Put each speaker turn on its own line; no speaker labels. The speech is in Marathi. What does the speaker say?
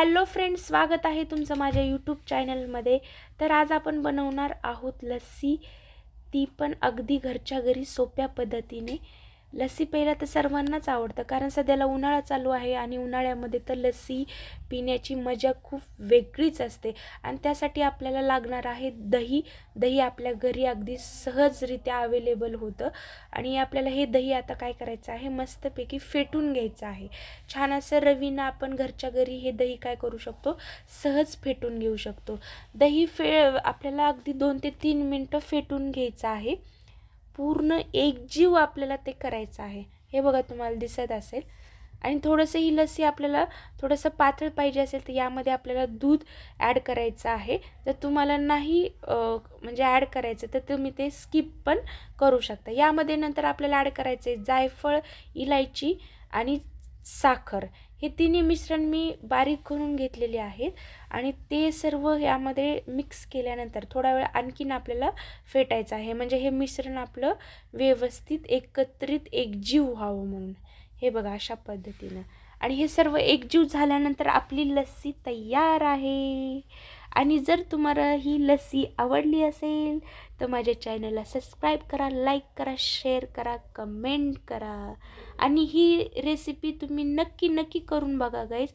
हॅलो फ्रेंड्स स्वागत आहे तुमचं माझ्या यूट्यूब चॅनलमध्ये. तर आज आपण बनवणार आहोत लस्सी. ती पण अगदी घरच्या घरी सोप्या पद्धतीने. लस्सी प्यायला तर सर्वांनाच आवडतं कारण सध्याला उन्हाळा चालू आहे आणि उन्हाळ्यामध्ये तर लस्सी पिण्याची मजा खूप वेगळीच असते. आणि त्यासाठी आपल्याला लागणार आहे दही. दही आपल्या घरी अगदी सहजरित्या अवेलेबल होतं. आणि आपल्याला हे दही आता काय करायचं आहे? मस्तपैकी फेटून घ्यायचं आहे. छान असं रवीनं आपण घरच्या घरी हे दही काय करू शकतो? सहज फेटून घेऊ शकतो. दही फे आपल्याला अगदी दोन ते तीन मिनटं फेटून घ्यायचं आहे. पूर्ण एकजीव आपल्याला ते करायचं आहे. हे बघा तुम्हाला दिसत असेल. आणि थोडंसं ही लस्सी आपल्याला थोडंसं पातळ पाहिजे असेल तर यामध्ये आपल्याला दूध ॲड करायचं आहे. जर तुम्हाला नाही म्हणजे ॲड करायचं तर तुम्ही ते स्किप पण करू शकता. यामध्ये नंतर आपल्याला ॲड करायचं आहे जायफळ इलायची आणि साखर हे तिन्ही मिश्रण मी बारीक करून घेतलेले आहेत आणि ते सर्व यामध्ये मिक्स केल्यानंतर थोडा वेळ आणखीन आपल्याला फेटायचं आहे. म्हणजे हे मिश्रण आपलं व्यवस्थित एकत्रित एकजीव व्हावं म्हणून. हे बघा अशा पद्धतीनं. आणि हे सर्व एकजीव झाल्यानंतर आपली लस्सी तयार आहे. आणि जर तुम्हाला ही लस्सी आवडली असेल तर माझ्या चॅनलला सबस्क्राईब करा लाईक करा शेअर करा कमेंट करा. आणि ही रेसिपी तुम्ही नक्की नक्की करून बघा गाईज